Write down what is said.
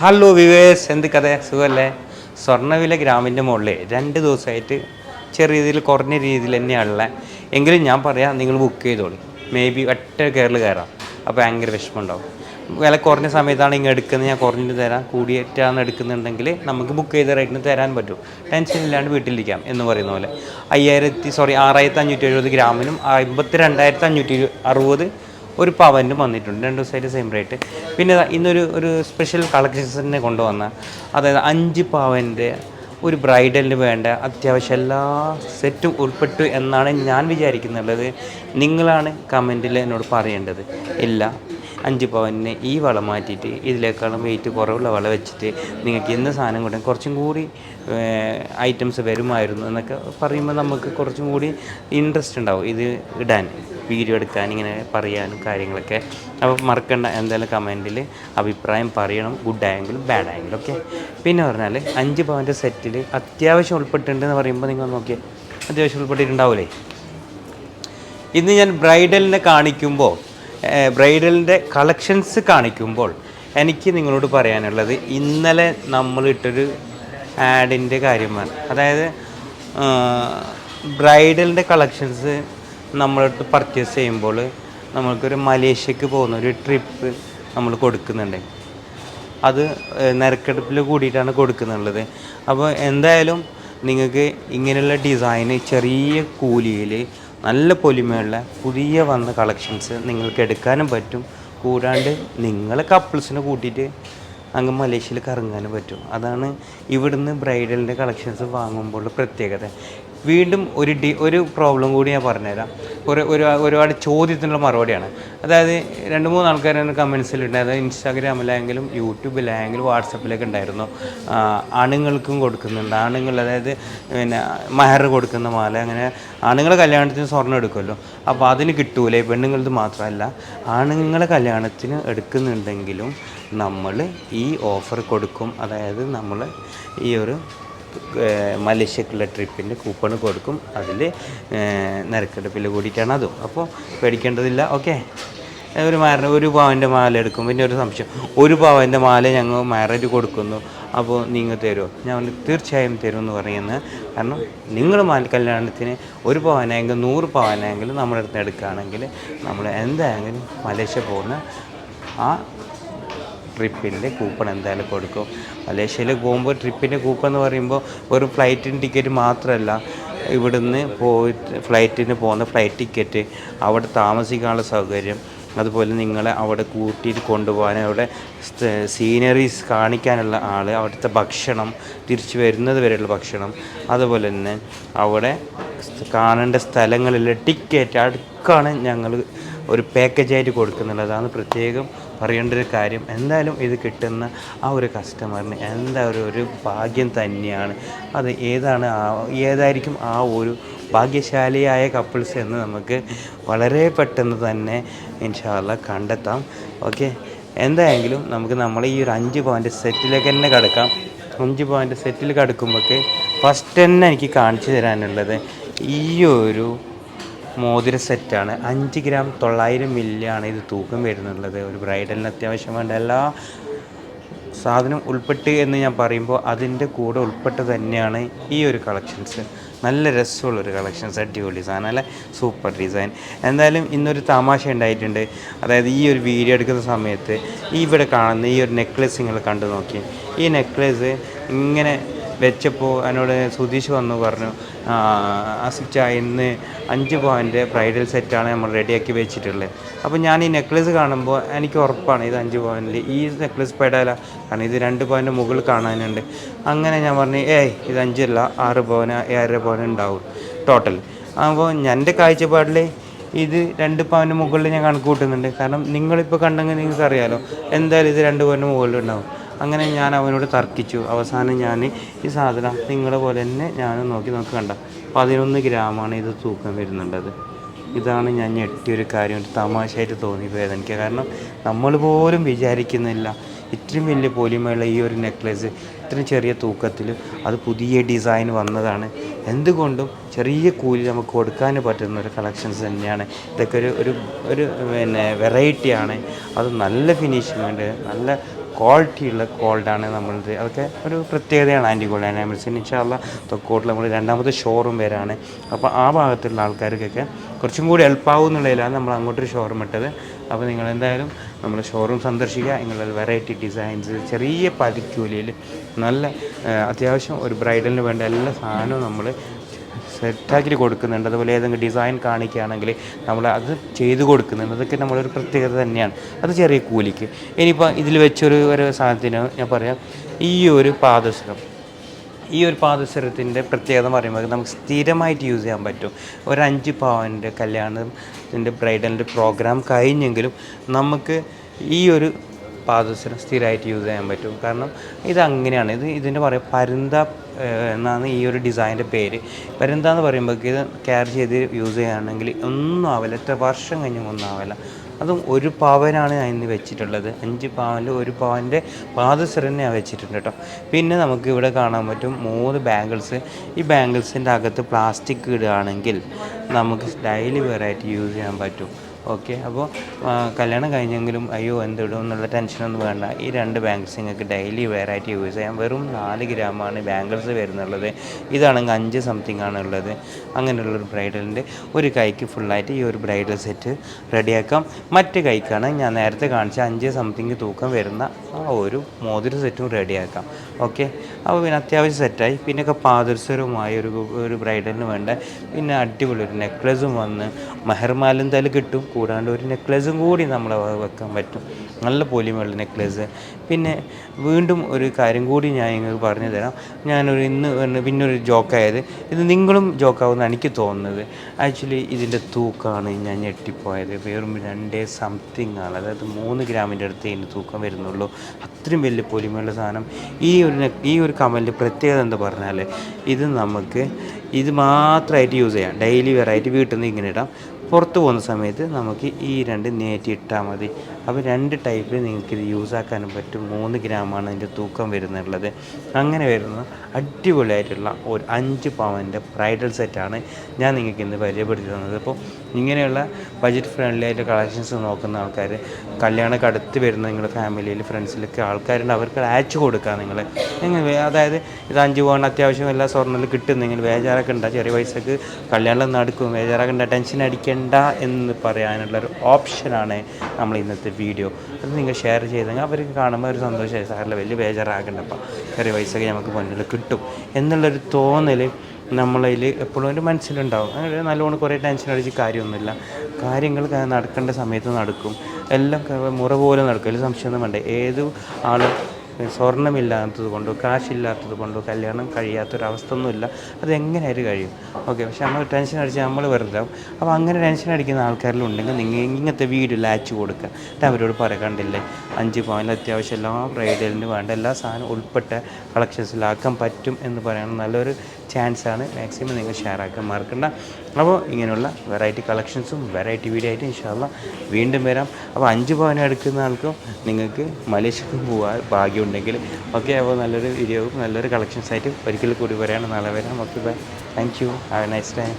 Hello വിവേസ് എന്ത് കഥ? സുഖമല്ലേ സ്വർണവില ഗ്രാമിന്റെ മുകളിൽ രണ്ട് ദിവസമായിട്ട് ചെറിയ രീതിയിൽ കുറഞ്ഞ രീതിയിൽ തന്നെയാണ് ഉള്ളത് എങ്കിലും ഞാൻ പറയാം നിങ്ങൾ ബുക്ക് ചെയ്തോളൂ. മേ ബി ഒറ്റ കയറിൽ കയറാം. അപ്പോൾ ഭയങ്കര വിഷമമുണ്ടാവും. വില കുറഞ്ഞ സമയത്താണ് ഇങ്ങനെ എടുക്കുന്നത്. ഞാൻ കുറഞ്ഞിട്ട് തരാം. കൂടിയിട്ടാണ് എടുക്കുന്നുണ്ടെങ്കിൽ നമുക്ക് ബുക്ക് ചെയ്ത റേറ്റിന് തരാൻ പറ്റും. ടെൻഷൻ ഇല്ലാണ്ട് വീട്ടിലിരിക്കാം എന്ന് പറയുന്ന പോലെ. അയ്യായിരത്തി സോറി ആറായിരത്തി അഞ്ഞൂറ്റി എഴുപത് ഗ്രാമിനും അമ്പത്തി രണ്ടായിരത്തി അഞ്ഞൂറ്റി അറുപത് ഒരു പവനും വന്നിട്ടുണ്ട്. രണ്ട് ദിവസമായിട്ട് സെയിം റേറ്റ് പിന്നെ ഇന്നൊരു ഒരു സ്പെഷ്യൽ കളക്ഷൻസിനെ കൊണ്ടുവന്ന അതായത് അഞ്ച് പവന്റെ ഒരു ബ്രൈഡലിന് വേണ്ട അത്യാവശ്യം എല്ലാ സെറ്റും ഉൾപ്പെട്ടു എന്നാണ് ഞാൻ വിചാരിക്കുന്നുള്ളത്. നിങ്ങളാണ് കമന്റിൽ എന്നോട് പറയേണ്ടത്. ഇല്ല അഞ്ച് പവന് ഈ വള മാറ്റിയിട്ട് ഇതിലേക്കാളും വെയിറ്റ് കുറവുള്ള വള വെച്ചിട്ട് നിങ്ങൾക്ക് എന്ത് സാധനം കൂടെ കുറച്ചും കൂടി ഐറ്റംസ് വരുമായിരുന്നു എന്നൊക്കെ പറയുമ്പോൾ നമുക്ക് കുറച്ചും കൂടി ഇൻട്രസ്റ്റ് ഉണ്ടാവും ഇത് ഇടാൻ. വീഡിയോ എടുക്കാൻ ഇങ്ങനെ പറയാനും കാര്യങ്ങളൊക്കെ. അപ്പോൾ മറക്കണ്ട എന്തായാലും കമന്റിൽ അഭിപ്രായം പറയണം ഗുഡ് ആയെങ്കിലും ബാഡ് ആയെങ്കിലും ഓക്കെ പിന്നെ പറഞ്ഞാൽ അഞ്ച് പവന്റെ സെറ്റിൽ അത്യാവശ്യം ഉൾപ്പെട്ടിട്ടുണ്ട് എന്ന് പറയുമ്പോൾ നിങ്ങൾ നോക്കിയാൽ അത്യാവശ്യം ഉൾപ്പെട്ടിട്ടുണ്ടാവില്ലേ ഇന്ന് ഞാൻ ബ്രൈഡലിനെ കാണിക്കുമ്പോൾ ബ്രൈഡലിന്റെ കളക്ഷൻസ് കാണിക്കുമ്പോൾ എനിക്ക് നിങ്ങളോട് പറയാനുള്ളത് ഇന്നലെ നമ്മളിട്ടൊരു ആഡിന്റെ കാര്യമാണ്. അതായത് ബ്രൈഡലിന്റെ കളക്ഷൻസ് നമ്മളടുത്ത് പർച്ചേസ് ചെയ്യുമ്പോൾ നമ്മൾക്കൊരു മലേഷ്യക്ക് പോകുന്ന ഒരു ട്രിപ്പ് നമ്മൾ കൊടുക്കുന്നുണ്ട്. അത് നിരക്കെടുപ്പിൽ കൂടിയിട്ടാണ് കൊടുക്കുന്നുള്ളത്. അപ്പോൾ എന്തായാലും നിങ്ങൾക്ക് ഇങ്ങനെയുള്ള ഡിസൈന് ചെറിയ കൂലിയിൽ നല്ല പൊലിമയുള്ള പുതിയ വന്ന കളക്ഷൻസ് നിങ്ങൾക്ക് എടുക്കാനും പറ്റും. കൂടാണ്ട് നിങ്ങളെ കപ്പിൾസിനെ കൂട്ടിയിട്ട് അങ്ങ് മലേഷ്യയിൽ കറങ്ങാനും പറ്റും. അതാണ് ഇവിടുന്ന് ബ്രൈഡലിന്റെ കളക്ഷൻസ് വാങ്ങുമ്പോൾ പ്രത്യേകത. വീണ്ടും ഒരു ഡി ഒരു പ്രോബ്ലം കൂടി ഞാൻ പറഞ്ഞുതരാം. ഒരു ഒരു ഒരുപാട് ചോദ്യത്തിനുള്ള മറുപടിയാണ്. അതായത് രണ്ട് മൂന്ന് ആൾക്കാർ എന്റെ കമൻസിലുണ്ട് അതായത് ഇൻസ്റ്റാഗ്രാമിലായെങ്കിലും യൂട്യൂബിലായെങ്കിലും വാട്സപ്പിലൊക്കെ ഉണ്ടായിരുന്നു ആണുങ്ങൾക്കും കൊടുക്കുന്നുണ്ട്. ആണുങ്ങൾ അതായത് പിന്നെ മഹർ കൊടുക്കുന്ന മാല അങ്ങനെ ആണുങ്ങളെ കല്യാണത്തിന് സ്വർണം എടുക്കുമല്ലോ. അപ്പോൾ അതിന് കിട്ടൂലേ? പെണ്ണുങ്ങളത് മാത്രമല്ല ആണുങ്ങളെ കല്യാണത്തിന് എടുക്കുന്നുണ്ടെങ്കിലും നമ്മൾ ഈ ഓഫർ കൊടുക്കും. അതായത് നമ്മൾ ഈ ഒരു മലേഷ്യക്കുള്ള ട്രിപ്പിന്റെ കൂപ്പൺ കൊടുക്കും. അതിൽ നറുക്കെടുപ്പിൽ കൂടിയിട്ടാണ് അതും. അപ്പോൾ പേടിക്കേണ്ടതില്ല. ഓക്കെ? ഒരു മാര ഒരു പാവന്റെ മാല എടുക്കും. പിന്നെ ഒരു സംശയം. ഒരു പാവന്റെ മാല ഞങ്ങൾ മാരേജ് കൊടുക്കുന്നു. അപ്പോൾ നിങ്ങൾ തരുമോ? ഞാൻ തീർച്ചയായും തരും എന്ന് പറയുന്നത് കാരണം നിങ്ങൾ കല്യാണത്തിന് ഒരു പവനായെങ്കിൽ നൂറ് പവനായെങ്കിലും നമ്മുടെ അടുത്ത് എടുക്കുകയാണെങ്കിൽ നമ്മൾ എന്തായെങ്കിലും മലേഷ്യ പോകുന്ന ആ ട്രിപ്പിന്റെ കൂപ്പൺ എന്തായാലും കൊടുക്കും. മലേഷ്യയിൽ പോകുമ്പോൾ ട്രിപ്പിന്റെ കൂപ്പൺ എന്ന് പറയുമ്പോൾ ഒരു ഫ്ലൈറ്റിന് ടിക്കറ്റ് മാത്രമല്ല ഇവിടുന്ന് പോയിട്ട് ഫ്ലൈറ്റിന് പോകുന്ന ഫ്ലൈറ്റ് ടിക്കറ്റ് അവിടെ താമസിക്കാനുള്ള സൗകര്യം അതുപോലെ നിങ്ങളെ അവിടെ കൂട്ടിയിട്ട് കൊണ്ടുപോകാൻ അവിടെ സീനറീസ് കാണിക്കാനുള്ള ആൾ അവിടുത്തെ ഭക്ഷണം തിരിച്ചു വരുന്നത് വരെയുള്ള ഭക്ഷണം അതുപോലെ തന്നെ അവിടെ കാണേണ്ട സ്ഥലങ്ങളിലെ ടിക്കറ്റ് അടുക്കാണ് ഞങ്ങൾ ഒരു പാക്കേജായിട്ട് കൊടുക്കുന്നുള്ളത് അതാണ് പ്രത്യേകം പറയേണ്ട ഒരു കാര്യം എന്തായാലും ഇത് കിട്ടുന്ന ആ ഒരു കസ്റ്റമറിന് എന്താ ഒരു ഒരു ഭാഗ്യം തന്നെയാണ്. അത് ഏതാണ് ആ ഏതായിരിക്കും ആ ഒരു ഭാഗ്യശാലിയായ കപ്പിൾസ് എന്ന് നമുക്ക് വളരെ പെട്ടെന്ന് തന്നെ ഇൻഷാല്ല കണ്ടെത്താം. ഓക്കെ എന്തായെങ്കിലും നമുക്ക് നമ്മൾ ഈ ഒരു അഞ്ച് പോയിന്റ് സെറ്റിലേക്ക് തന്നെ കിടക്കാം. അഞ്ച് പോയിന്റ് സെറ്റിൽ കിടക്കുമ്പോഴൊക്കെ ഫസ്റ്റ് തന്നെ എനിക്ക് കാണിച്ചു തരാനുള്ളത് ഈ ഒരു മോതിര സെറ്റാണ് അഞ്ച് ഗ്രാം തൊള്ളായിരം മില്ലിയാണ് ഇത് തൂക്കം വരുന്നുള്ളത്. ഒരു ബ്രൈഡലിന് അത്യാവശ്യം വേണ്ട എല്ലാ സാധനം ഉൾപ്പെട്ട് എന്ന് ഞാൻ പറയുമ്പോൾ അതിന്റെ കൂടെ ഉൾപ്പെട്ട് തന്നെയാണ് ഈ ഒരു കളക്ഷൻസ് നല്ല രസമുള്ളൊരു കളക്ഷൻസ് അടിപൊളി സാധനം അല്ലെ? സൂപ്പർ ഡിസൈൻ എന്തായാലും ഇന്നൊരു തമാശ ഉണ്ടായിട്ടുണ്ട്. അതായത് ഈ ഒരു വീഡിയോ എടുക്കുന്ന സമയത്ത് ഈ ഇവിടെ കാണുന്ന ഈ ഒരു നെക്ലേസ് നിങ്ങൾ കണ്ടു നോക്കി. ഈ നെക്ലേസ് ഇങ്ങനെ വെച്ചപ്പോൾ എന്നോട് സുധീഷ് വന്നു പറഞ്ഞു അസിച്ച ഇന്ന് അഞ്ച് പവന്റെ ബ്രൈഡൽ സെറ്റാണ് നമ്മൾ റെഡിയാക്കി വെച്ചിട്ടുള്ളത്. അപ്പോൾ ഞാൻ ഈ നെക്ലസ് കാണുമ്പോൾ എനിക്ക് ഉറപ്പാണ് ഇത് അഞ്ച് പവനിൽ ഈ നെക്ലസ് പെടാല കാരണം ഇത് രണ്ട് പവന്റെ മുകളിൽ കാണാനുണ്ട്. അങ്ങനെ ഞാൻ പറഞ്ഞു ഏയ് ഇത് അഞ്ചല്ല ആറ് പവന് ഏഴര പവന് ഉണ്ടാവും ടോട്ടൽ. അപ്പോൾ എന്റെ കാഴ്ചപ്പാടിൽ ഇത് രണ്ട് പവന്റെ മുകളിൽ ഞാൻ കണക്ക് കൂട്ടുന്നുണ്ട്. കാരണം നിങ്ങളിപ്പോൾ കണ്ടെങ്കിൽ നിങ്ങൾക്ക് അറിയാലോ എന്തായാലും ഇത് രണ്ട് പവന്റെ മുകളിൽ ഉണ്ടാവും. അങ്ങനെ ഞാൻ അവനോട് തർക്കിച്ചു. അവസാനം ഞാൻ ഈ സാധനം നിങ്ങളെ പോലെ തന്നെ ഞാൻ നോക്കി നോക്കി കണ്ട. പതിനൊന്ന് ഗ്രാമാണ് ഇത് തൂക്കം വരുന്നുണ്ടത്. ഇതാണ് ഞാൻ ഞെട്ടിയൊരു കാര്യം. ഒരു തമാശയായിട്ട് തോന്നിപ്പോയത് എനിക്ക്. കാരണം നമ്മൾ പോലും വിചാരിക്കുന്നില്ല ഇത്രയും വലിയ പോലിമയുള്ള ഈ ഒരു നെക്ലേസ് ഇത്രയും ചെറിയ തൂക്കത്തിൽ അത് പുതിയ ഡിസൈൻ വന്നതാണ്. എന്തുകൊണ്ടും ചെറിയ കൂലി നമുക്ക് കൊടുക്കാൻ പറ്റുന്ന ഒരു കളക്ഷൻസ് തന്നെയാണ്. ഇതൊക്കെ ഒരു ഒരു ഒരു പിന്നെ വെറൈറ്റിയാണ് അത് നല്ല ഫിനിഷിംഗ് ഉണ്ട്. നല്ല ക്വാളിറ്റിയുള്ള ഗോൾഡാണ് നമ്മളത്. അതൊക്കെ ഒരു പ്രത്യേകതയാണ് ആന്റി ഗോൾഡ് എനാമിൽസിന് ഇൻഷാല്ല തൊക്കോട്ടിൽ നമ്മൾ രണ്ടാമത്തെ ഷോറൂം വരാണ് അപ്പോൾ ആ ഭാഗത്തുള്ള ആൾക്കാർക്കൊക്കെ കുറച്ചും കൂടി എളുപ്പാവും എന്നുള്ളതിലാണ് നമ്മൾ അങ്ങോട്ടൊരു ഷോറൂം ഇട്ടത്. അപ്പോൾ നിങ്ങൾ എന്തായാലും നമ്മൾ ഷോറൂം സന്ദർശിക്കുക. നിങ്ങളുടെ വെറൈറ്റി ഡിസൈൻസ് ചെറിയ പതിക്കൂലിയിൽ നല്ല അത്യാവശ്യം ഒരു ബ്രൈഡലിന് വേണ്ട എല്ലാ സാധനവും നമ്മൾ സെറ്റാക്കി കൊടുക്കുന്നുണ്ട്. അതുപോലെ ഏതെങ്കിലും ഡിസൈൻ കാണിക്കുകയാണെങ്കിൽ നമ്മൾ അത് ചെയ്തു കൊടുക്കുന്നുണ്ട്. അതൊക്കെ നമ്മളൊരു പ്രത്യേകത തന്നെയാണ്. അത് ചെറിയ കൂലിക്ക്. ഇനിയിപ്പോൾ ഇതിൽ വെച്ചൊരു ഒരു സാധനത്തിന് ഞാൻ പറയാം. ഈ ഒരു പാദസരം. ഈ ഒരു പാദസരത്തിന്റെ പ്രത്യേകത പറയുമ്പോൾ നമുക്ക് സ്ഥിരമായിട്ട് യൂസ് ചെയ്യാൻ പറ്റും. ഒരു അഞ്ച് പവന്റെ കല്യാണത്തിന്റെ ബ്രൈഡലിന്റെ പ്രോഗ്രാം കഴിഞ്ഞെങ്കിലും നമുക്ക് ഈ ഒരു പാദസരം സ്ഥിരമായിട്ട് യൂസ് ചെയ്യാൻ പറ്റും. കാരണം ഇത് അങ്ങനെയാണ് ഇത് ഇതിന്റെ പറയുക പരുന്ത എന്നാണ് ഈ ഒരു ഡിസൈന്റെ പേര്. പരുന്ത എന്ന് പറയുമ്പോൾ ഇത് കെയർ ചെയ്ത് യൂസ് ചെയ്യുകയാണെങ്കിൽ ഒന്നും ആവില്ല. എത്ര വർഷം കഴിഞ്ഞും ഒന്നും ആവില്ല. അതും ഒരു പവനാണ് ഇന്ന് വെച്ചിട്ടുള്ളത്. അഞ്ച് പവനിൽ ഒരു പവന്റെ പാദസരനെ വെച്ചിട്ടുണ്ട് കേട്ടോ. പിന്നെ നമുക്ക് ഇവിടെ കാണാൻ പറ്റും മൂന്ന് ബാംഗിൾസ് ഈ ബാംഗിൾസിന്റെ അകത്ത് പ്ലാസ്റ്റിക് ഇടുകയാണെങ്കിൽ നമുക്ക് ഡെയിലി വെറൈറ്റി യൂസ് ചെയ്യാൻ പറ്റും. ഓക്കെ. അപ്പോൾ കല്യാണം കഴിഞ്ഞെങ്കിലും അയ്യോ എന്തിടും എന്നുള്ള ടെൻഷനൊന്നും വേണ്ട. ഈ രണ്ട് ബാങ്ക്സ് നിങ്ങൾക്ക് ഡെയിലി വെറൈറ്റി യൂസ് ചെയ്യാം. വെറും നാല് ഗ്രാമാണ് ബാങ്കിൾസ് വരുന്നുള്ളത്. ഇതാണെങ്കിൽ അഞ്ച് സംതിങ് ആണുള്ളത് അങ്ങനെയുള്ളൊരു ബ്രൈഡലിന്റെ ഒരു കൈക്ക് ഫുള്ളായിട്ട് ഈ ഒരു ബ്രൈഡൽ സെറ്റ് റെഡിയാക്കാം മറ്റ് കൈക്കാണ് ഞാൻ നേരത്തെ കാണിച്ച അഞ്ച് സംതിങ് തൂക്കം വരുന്ന ആ ഒരു മോതിര സെറ്റും റെഡിയാക്കാം ഓക്കെ. അപ്പോൾ പിന്നെ അത്യാവശ്യം സെറ്റായി പിന്നെയൊക്കെ പാദർസരവുമായി ഒരു ഒരു ബ്രൈഡലിന് വേണ്ട. പിന്നെ അടിപൊളി ഒരു നെക്ലസും വന്ന് മെഹർമാലും തല കിട്ടും. കൂടാണ്ട് ഒരു നെക്ലസും കൂടി നമ്മൾ വെക്കാൻ പറ്റും. നല്ല പൊലിമുള്ള നെക്ലസ് പിന്നെ വീണ്ടും ഒരു കാര്യം കൂടി ഞാൻ നിങ്ങൾക്ക് പറഞ്ഞു തരാം. ഞാനൊരു ഇന്ന് പിന്നെ ഒരു ജോക്കായത് ഇത് നിങ്ങളും ജോക്കാവുന്ന എനിക്ക് തോന്നുന്നത്. ആക്ച്വലി ഇതിന്റെ തൂക്കമാണ് ഞാൻ ഞെട്ടിപ്പോയത്. വെറും രണ്ടേ സംതിങ് ആണ്. അതായത് മൂന്ന് ഗ്രാമിന്റെ അടുത്ത് ഇതിന്റെ തൂക്കം വരുന്നുള്ളൂ. അത്രയും വലിയ പൊലിമയുള്ള സാധനം. ഈ ഒരു ഈ ഒരു കമലിന്റെ പ്രത്യേകത എന്താ പറഞ്ഞാൽ ഇത് നമുക്ക് ഇത് മാത്രമായിട്ട് യൂസ് ചെയ്യാം. ഡെയിലി വെറൈറ്റി വീട്ടിൽ നിന്ന് ഇങ്ങനെ ഇടാം. പുറത്ത് പോകുന്ന സമയത്ത് നമുക്ക് ഈ രണ്ട് നേറ്റി ഇട്ടാൽ മതി. അപ്പോൾ രണ്ട് ടൈപ്പിൽ നിങ്ങൾക്ക് ഇത് യൂസ് പറ്റും. മൂന്ന് ഗ്രാമാണ് അതിന്റെ തൂക്കം വരുന്നുള്ളത്. അങ്ങനെ വരുന്ന അടിപൊളിയായിട്ടുള്ള ഒരു അഞ്ച് പവന്റെ ബ്രൈഡൽ സെറ്റാണ് ഞാൻ നിങ്ങൾക്ക് ഇന്ന് പരിചയപ്പെടുത്തി തന്നത്. അപ്പോൾ ഇങ്ങനെയുള്ള ബജറ്റ് ഫ്രണ്ട്ലി ആയിട്ട് കളക്ഷൻസ് നോക്കുന്ന ആൾക്കാർ കല്യാണമൊക്കെ അടുത്ത് വരുന്ന നിങ്ങളുടെ ഫാമിലിയിൽ ഫ്രണ്ട്സിലൊക്കെ ആൾക്കാരുണ്ട്. അവർക്ക് അയച്ചു കൊടുക്കുക നിങ്ങൾ നിങ്ങൾ അതായത് ഇത് അഞ്ച് പവൻ അത്യാവശ്യം എല്ലാ സ്വർണത്തിൽ കിട്ടും. നിങ്ങൾ വേജാറൊക്കെ ഉണ്ടാ ചെറിയ പൈസക്ക് കല്യാണം നടക്കും. വേജാറൊക്കെ ഉണ്ടാ ടെൻഷൻ അടിക്കണ്ട എന്ന് പറയാനുള്ളൊരു ഓപ്ഷനാണ് നമ്മൾ ഇന്നത്തെ വീഡിയോ അത് നിങ്ങൾ ഷെയർ ചെയ്തെങ്കിൽ അവർക്ക് കാണുമ്പോൾ ഒരു സന്തോഷമായി സാറിൽ വലിയ ബേജാറാക്കണ്ടപ്പം ചെറിയ പൈസക്ക് നമുക്ക് മുന്നിൽ കിട്ടും. എന്നുള്ളൊരു തോന്നൽ നമ്മളതിൽ എപ്പോഴും ഒരു മനസ്സിലുണ്ടാവും. അങ്ങനെ നല്ലോണം കുറേ ടെൻഷൻ അടിച്ച് കാര്യമൊന്നുമില്ല. കാര്യങ്ങൾ നടക്കേണ്ട സമയത്ത് നടക്കും. എല്ലാം മുറ പോലെ നടക്കും. അതിൽ സംശയമൊന്നും വേണ്ട. ഏത് ആളും സ്വർണമില്ലാത്തത് കൊണ്ടോ കാശില്ലാത്തത് കൊണ്ടോ കല്യാണം കഴിയാത്തൊരവസ്ഥ ഒന്നുമില്ല അത് എങ്ങനെയായിട്ട് കഴിയും. ഓക്കെ പക്ഷെ നമ്മൾ ടെൻഷൻ അടിച്ച് നമ്മൾ വെറുതെ അപ്പോൾ അങ്ങനെ ടെൻഷൻ അടിക്കുന്ന ആൾക്കാരിലുണ്ടെങ്കിൽ നിങ്ങൾ ഇങ്ങനത്തെ വീഡിയോ ലാച്ച് കൊടുക്കുക. എന്നിട്ട് അവരോട് പറയണ്ടില്ലേ കണ്ടില്ലേ? അഞ്ച് പോയിന്റ് അത്യാവശ്യം എല്ലാ ബ്രൈഡലിന് വേണ്ട എല്ലാ സാധനവും ഉൾപ്പെട്ട കളക്ഷൻസിലാക്കാൻ പറ്റും എന്ന് പറയണം. നല്ലൊരു ചാൻസാണ് മാക്സിമം നിങ്ങൾ ഷെയർ ആക്കാൻ മറക്കണ്ട. അപ്പോൾ ഇങ്ങനെയുള്ള വെറൈറ്റി കളക്ഷൻസും വെറൈറ്റി വീഡിയോ ആയിട്ട് ഇൻഷാല്ല വീണ്ടും വരാം. അപ്പോൾ അഞ്ച് പവൻ എടുക്കുന്ന ആൾക്കും നിങ്ങൾക്ക് മലേഷ്യക്ക് പോകാൻ ഭാഗ്യമുണ്ടെങ്കിൽ ഓക്കെ അപ്പോൾ നല്ലൊരു വീഡിയോ നല്ലൊരു കളക്ഷൻസ് ആയിട്ട് ഒരിക്കൽ കൂടി വരാണ് നാളെ വരാം. Okay bye thank you have a nice time